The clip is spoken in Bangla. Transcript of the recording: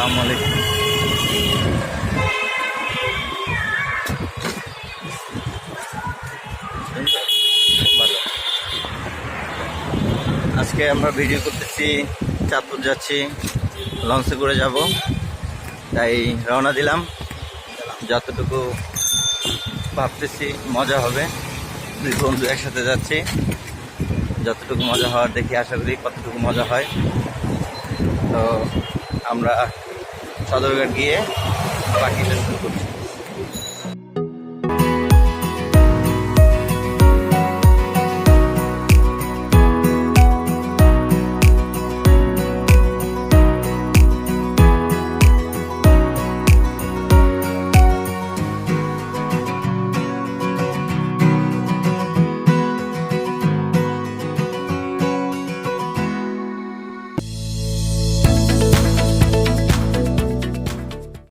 আসসালামু আলাইকুম। আজকে আমরা ভিডিও করতেছি, চাঁদপুর যাচ্ছি, লঞ্চে করে যাব। তাই রওনা দিলাম। যতটুকু ভাবতেছি, মজা হবে। দুই বন্ধু একসাথে যাচ্ছি। যতটুকু মজা হওয়ার দেখি, আশা করি কতটুকু মজা হয়। তো আমরা সদরঘাট গিয়ে বাকিটা শুরু করছি।